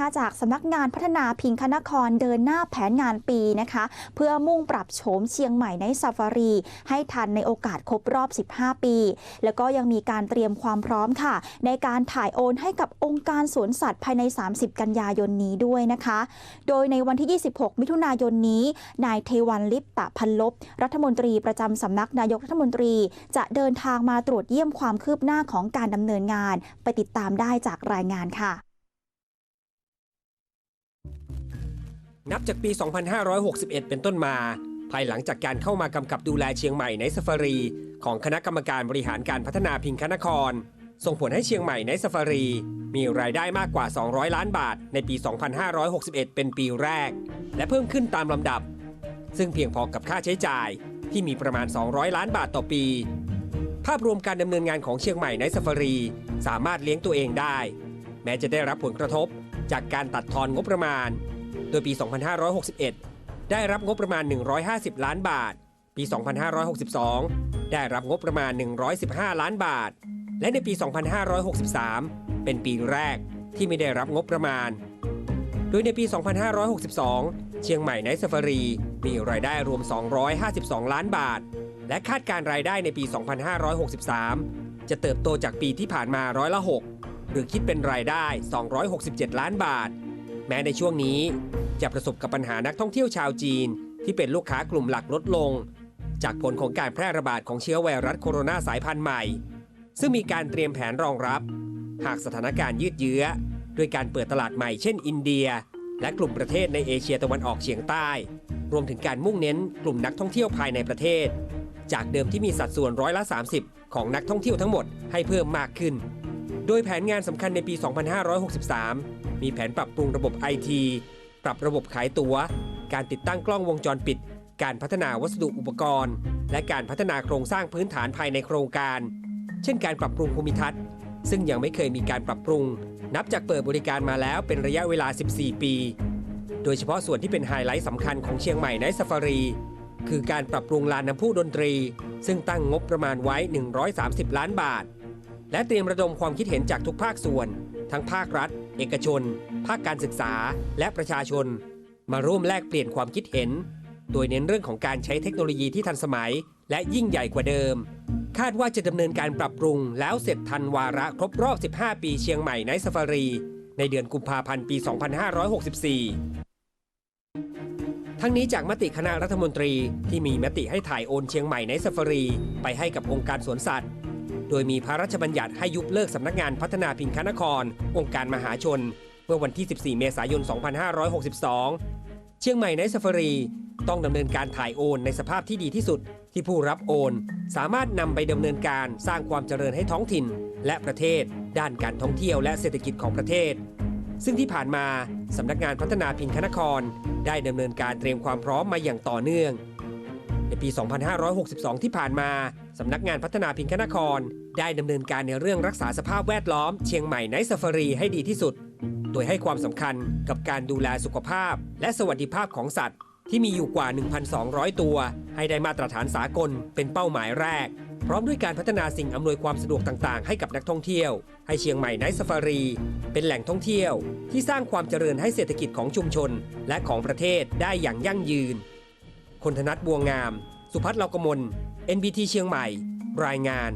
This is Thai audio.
นะคะจากสำนักงานพัฒนาพิงคณครเดินหน้าแผนงานปีนะคะ เพื่อมุ่งปรับโฉมเชียงใหม่ในซาฟารี ให้ทันในโอกาสครบรอบ 15 ปี แล้วก็ยังมีการเตรียมความพร้อมค่ะ ในการถ่ายโอนให้กับองค์การสวนสัตว์ภายใน 30 กันยายนนี้ด้วยนะคะ โดยในวันที่ 26 มิถุนายนนี้ นายเทวันลิปตะพันลบ รัฐมนตรีประจำสำนักนายกรัฐมนตรี จะเดินทางมาตรวจเยี่ยมความคืบหน้าของการดำเนินงาน ไปติดตามได้จากรายงานค่ะ นับจากปี 2561 เป็นต้นมา ภายหลังจากการเข้ามากำกับดูแลเชียงใหม่ในซฟารี ของคณะกรรมการบริหารการพัฒนาพิงคนคร ส่งผลให้เชียงใหม่ในซฟารี มีรายได้มากกว่า 200 ล้านบาทในปี 2561 เป็นปีแรก และเพิ่มขึ้นตามลำดับ ซึ่งเพียงพอกับค่าใช้จ่ายที่มีประมาณ 200 ล้านบาทต่อปี ภาพรวมการดำเนินงานของเชียงใหม่ในซฟารี สามารถเลี้ยงตัวเองได้ แม้จะได้รับผลกระทบจากการตัดทอนงบประมาณ โดยปี 2561 ได้รับงบประมาณ 150 ล้านบาท ปี 2562 ได้รับงบประมาณ 115 ล้านบาท และในปี 2563 เป็นปีแรกที่ไม่ได้รับงบประมาณ โดยในปี 2562 เชียงใหม่ในซาฟารี มีรายได้รวม 252 ล้านบาท และคาดการรายได้ในปี 2563 จะเติบโตจากปีที่ผ่านมาร้อยละ 6 หรือคิดเป็นรายได้ 267 ล้านบาท แม้ในช่วงนี้ จะประสบกับปัญหานักท่องเที่ยวชาวจีน ที่เป็นลูกค้ากลุ่มหลักลดลง จากผลของการแพร่ระบาดของเชื้อไวรัสโคโรนาสายพันธุ์ใหม่ ซึ่งมีการเตรียมแผนรองรับ หากสถานการณ์ยืดเยื้อด้วยการเปิดตลาดใหม่เช่นอินเดีย และกลุ่มประเทศในเอเชียตะวันออกเฉียงใต้ รวมถึงการมุ่งเน้นกลุ่มนักท่องเที่ยวภายในประเทศ จากเดิมที่มีสัดส่วนร้อยละ 30 ของนักท่องเที่ยวทั้งหมดให้เพิ่มมากขึ้น โดยแผนงานสำคัญในปี 2563 มีแผนปรับปรุงระบบไอที ปรับระบบขายตัว๋ว การติดตั้งกล้องวงจรปิด การพัฒนาวัสดุอุปกรณ์ และการพัฒนาโครงสร้างพื้นฐานภายในโครงการ เช่นการปรับปรุงภูมิทัศน์ ซึ่งยังไม่เคยมีการปรับปรุง นับจากเปิดบริการมาแล้วเป็นระยะเวลา 14 ปี โดยเฉพาะส่วนที่เป็นไฮไลท์สำคัญของเชียงใหม่ในซาฟารีคือการปรับปรุงลานน้ำพุดนตรี ซึ่งตั้งงบประมาณไว้ 130 ล้านบาท และเตรียมระดมความคิดเห็นจากทุกภาคส่วน ทั้งภาครัฐ เอกชน ภาคการศึกษา และประชาชน มาร่วมแลกเปลี่ยนความคิดเห็น โดยเน้นเรื่องของการใช้เทคโนโลยีที่ทันสมัย และยิ่งใหญ่กว่าเดิม คาดว่าจะดำเนินการปรับปรุง แล้วเสร็จทันวาระครบรอบ 15 ปีเชียงใหม่ในซาฟารี ในเดือนกุมภาพันธ์ปี 2564ทั้งนี้จากมติคณะรัฐมนตรีที่มีมติให้ถ่ายโอนเชียงใหม่ในซาฟารี ไปให้กับองค์การสวนสัตว์ โดยมีพระราชบัญญัติให้ยุบเลิกสำนักงานพัฒนาพิงคนคร องค์การมหาชน เมื่อวันที่ 14 เมษายน 2562 เชียงใหม่ในซาฟารี ต้องดำเนินการถ่ายโอนในสภาพที่ดีที่สุด ที่ผู้รับโอน สามารถนำไปดำเนินการสร้างความเจริญให้ท้องถิ่น และประเทศ ด้านการท่องเที่ยวและเศรษฐกิจของประเทศ ซึ่งที่ผ่านมาสำนักงานพัฒนาพิงคนคร ได้ดำเนินการเตรียมความพร้อมมาอย่างต่อเนื่อง ในปี 2562 ที่ผ่านมา สำนักงานพัฒนาพิงคนคร ได้ดำเนินการในเรื่องรักษาสภาพแวดล้อมเชียงใหม่ในซาฟารีให้ดีที่สุด โดยให้ความสำคัญกับการดูแลสุขภาพ และสวัสดิภาพของสัตว์ ที่มีอยู่กว่า 1,200 ตัว ให้ได้มาตรฐานสากลเป็นเป้าหมายแรก พร้อมด้วยการพัฒนาสิ่งอำนวยความสะดวกต่างๆ ให้กับนักท่องเที่ยว ให้เชียงใหม่ไนท์ซาฟารี เป็นแหล่งท่องเที่ยว ที่สร้างความเจริญให้เศรษฐกิจของชุมชน และของประเทศได้อย่างยั่งยืน คนธนัทบัวงาม สุพัฒน์เลากมล NBT เชียงใหม่ รายงาน